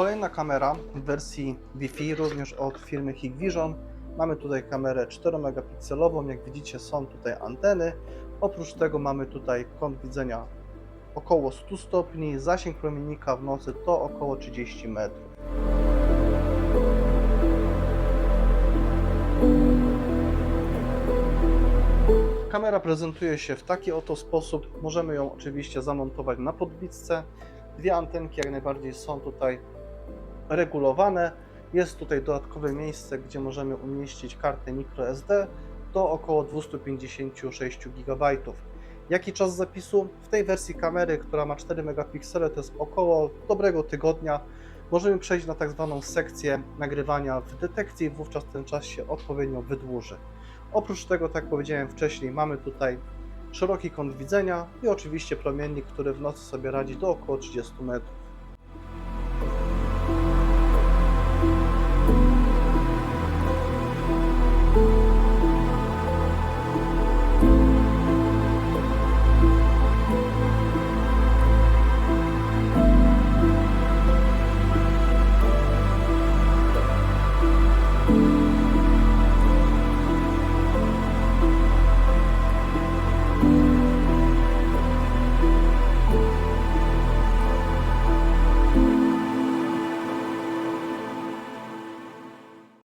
Kolejna kamera w wersji Wi-Fi, również od firmy Hikvision. Mamy tutaj kamerę 4 megapikselową, jak widzicie są tutaj anteny. Oprócz tego mamy tutaj kąt widzenia około 100 stopni, zasięg promiennika w nocy to około 30 metrów. Kamera prezentuje się w taki oto sposób. Możemy ją oczywiście zamontować na podbitce. Dwie antenki jak najbardziej są tutaj regulowane. Jest tutaj dodatkowe miejsce, gdzie możemy umieścić kartę microSD do około 256 GB. Jaki czas zapisu? W tej wersji kamery, która ma 4 megapiksele, to jest około dobrego tygodnia. Możemy przejść na tak zwaną sekcję nagrywania w detekcji wówczas ten czas się odpowiednio wydłuży. Oprócz tego, tak jak powiedziałem wcześniej, mamy tutaj szeroki kąt widzenia i oczywiście promiennik, który w nocy sobie radzi do około 30 metrów.